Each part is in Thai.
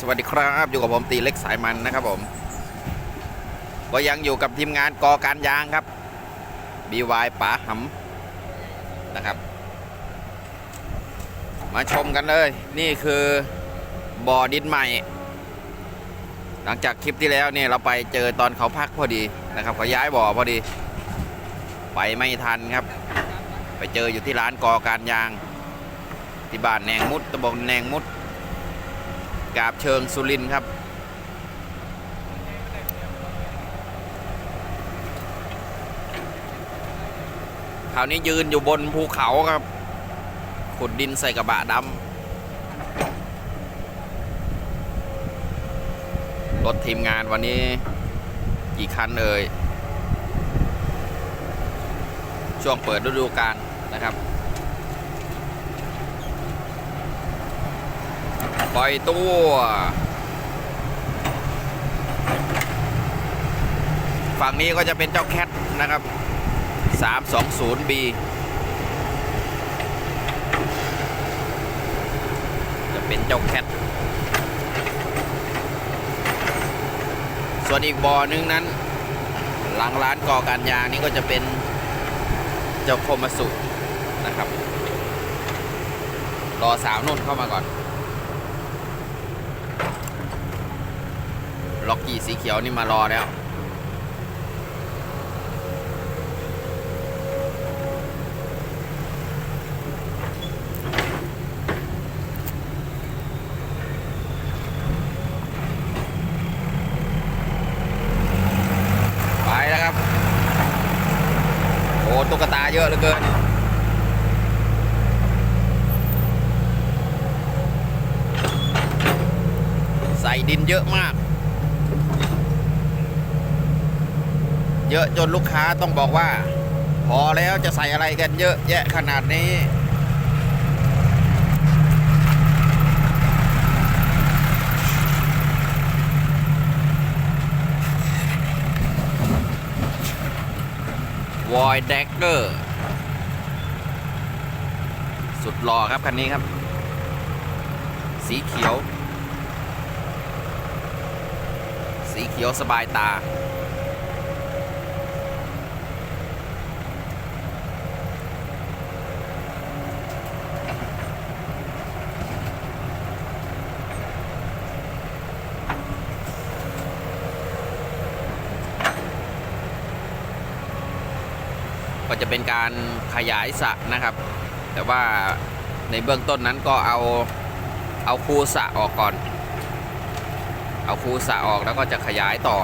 สวัสดีครับอยู่กับผมตีเล็กสายมันนะครับผม ก็ยังอยู่กับทีมงานกอการยางครับ BY ป๋าหำนะครับ มาชมกันเลย นี่คือบ่อดินใหม่ หลังจากคลิปที่แล้วเนี่ยเราไปเจอตอนเขาพักพอดีนะครับเขาย้ายบ่อพอดี ไปไม่ทันครับ ไปเจออยู่ที่ร้านกอการยาง ที่บ้านแนงมุดตำบลแนงมุด กาบเชิงสุรินครับ คราวนี้ยืนอยู่บนภูเขาครับ ขุดดินใส่กระบะดำรถทีมงานวันนี้กี่คันเอ่ยช่วงเปิดฤดูกาลนะครับ ปล่อยตัว ฝั่งนี้ก็จะเป็นเจ้าแคทนะครับ 320B จะเป็นเจ้าแคท ส่วนอีกบ่อนึงนั้น หลังร้านก่อการยางนี่ก็จะเป็นเจ้าโคมาสุนะครับ รอสาวนุ่นเข้ามาก่อน ล็อกกี้สีเขียวนี่มารอแล้ว ไปแล้วครับ โอ้ตุ๊กตาเยอะเหลือเกินใส่ดินเยอะมาก เยอะจนลูกค้าต้องบอกว่า พอแล้วจะใส่อะไรกันเยอะแยะขนาดนี้ วอยแดกเกอร์ สุดหล่อครับ คันนี้ครับ สีเขียว สีเขียวสบายตา ก็จะเป็นการขยายสระนะครับ แต่ว่าในเบื้องต้นนั้นก็เอาเอาคูสระออกก่อน เอาคูสระออกแล้วก็จะขยายต่อ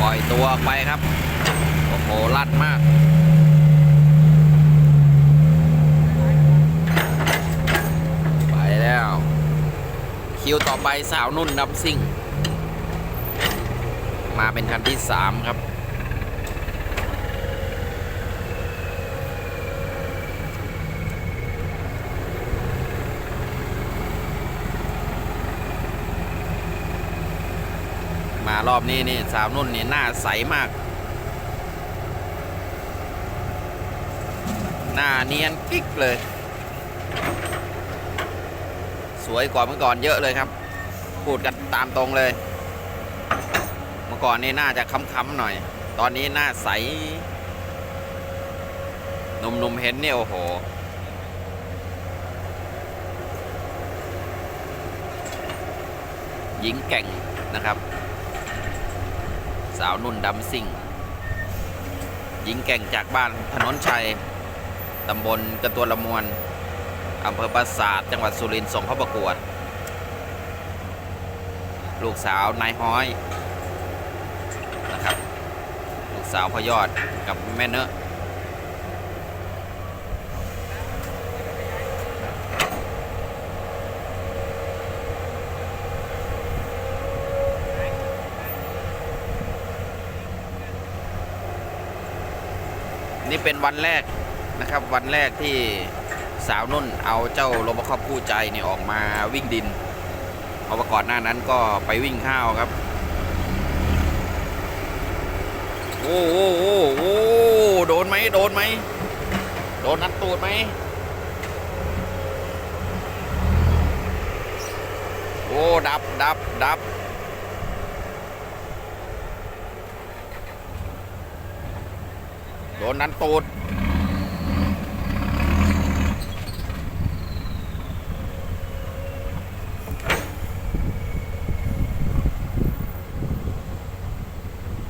ปล่อยตัวออก ไปครับ โอ้โหลัดมากไปแล้ว คิวต่อไปสาวนุ่นน้ำซิ่ง มาเป็นคันที่สามครับารอบนี้นี่สาวนุ่นนี่หน้าใสมาก หน้าเนียนกิ๊กเลย สวยกว่าเมื่อก่อนเยอะเลยครับ พูดกันตามตรงเลย เมื่อก่อนนี่น่าจะค้ำๆหน่อย ตอนนี้หน้าใสหนุ่มๆเห็นเนี่ยโอ้โหหญิงแก่งนะครับ สาวนุ่นดำซิ่ง หญิงแก่งจากบ้านถนนชัย ตำบลกระตัวละมวนอำเภอปราสาทจังหวัดสุรินทร์ส่งเข้าประกวด ลูกสาวนายห้อยนะครับ ลูกสาวพยอดกับแม่เนอะ นี่เป็นวันแรกนะครับ วันแรกที่สาวนุ่นเอาเจ้าโรบคอปคู่ใจเนี่ยออกมาวิ่งดินเพราะว่าก่อนหน้านั้นก็ไปวิ่งข้าวครับ โอ้โอ้โอ้โอ้โดนไหมโดนไหมโดนนัดตูดไหมโอ้ดับดับดับ ดนนันตูด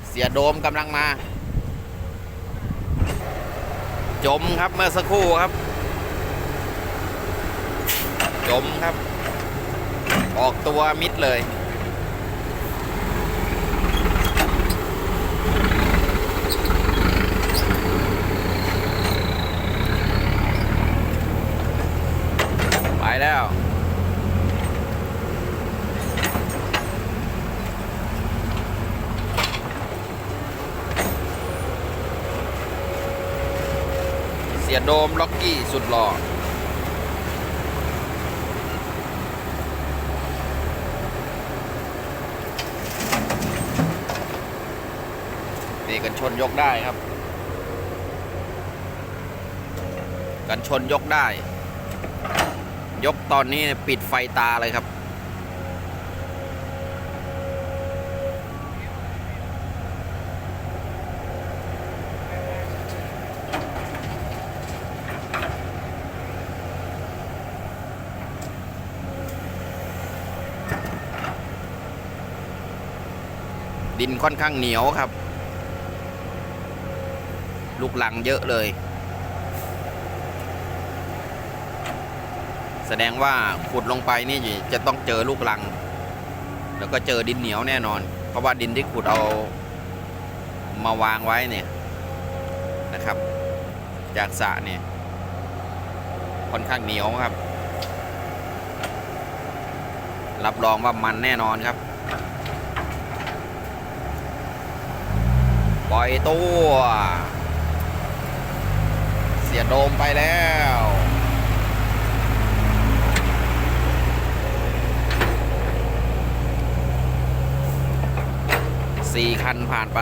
เสียโดมกำลังมา จมครับเมื่อสักครู่ครับ จมครับ ออกตัวมิดเลย ไปแล้ว เสียโดมล็อกกี้สุดหล่อนี่กันชนยกได้ครับ กันชนยกได้ ยกตอนนี้ปิดไฟตาเลยครับดินค่อนข้างเหนียวครับ ลูกหลังเยอะเลย แสดงว่าขุดลงไปนี่จะต้องเจอลูกลัง แล้วก็เจอดินเหนียวแน่นอน เพราะว่าดินที่ขุดเอามาวางไว้เนี่ยนะครับ จากสระเนี่ยค่อนข้างเหนียวครับ รับรองว่ามันแน่นอนครับ ปล่อยตัว เสียโดมไปแล้ว สี่ คันผ่านไป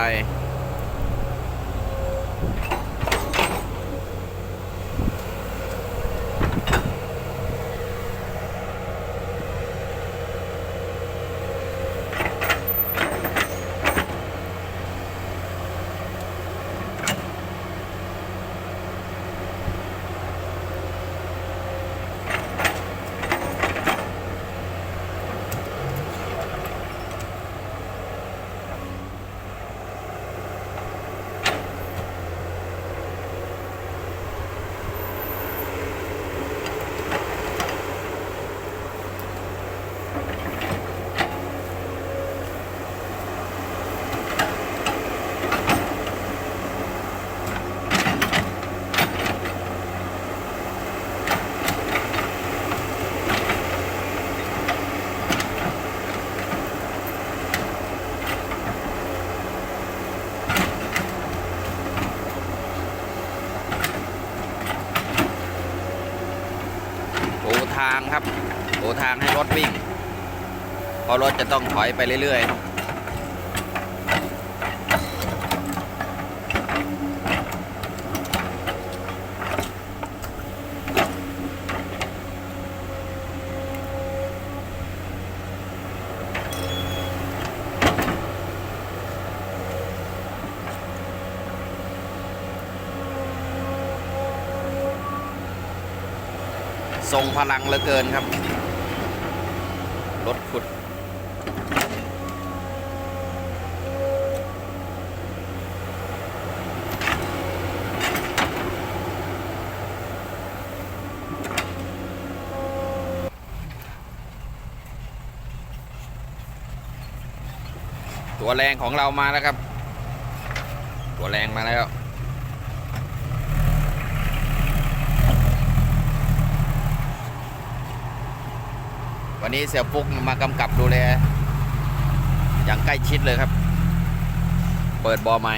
ครับ โอทางให้รถวิ่ง พอรถจะต้องถอยไปเรื่อยๆ ทรงพลังเหลือเกินครับ รถขุด ตัวแรงของเรามาแล้วครับ ตัวแรงมาแล้ว วันนี้เสี่ยฟุกมากำกับดูแล อย่างใกล้ชิดเลยครับ เปิดบอใหม่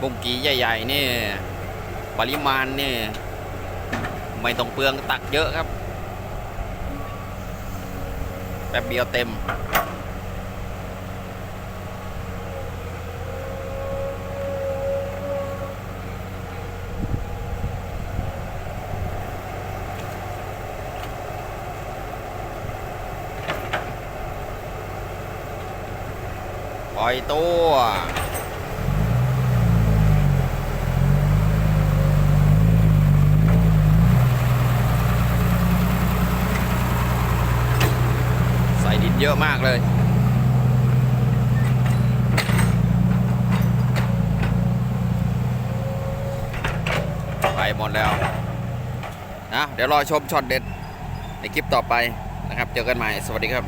บุ้งกีใหญ่ๆนี่ปริมาณนี่ไม่ต้องเปลืองตักเยอะครับ แป๊บเดียวเต็ม ปล่อยตัว ใส่ดิน เยอะมากเลย ไปหมดแล้วนะเดี๋ยวรอชมช็อตเด็ดในคลิปต่อไปนะครับ เจอกันใหม่ สวัสดีครับ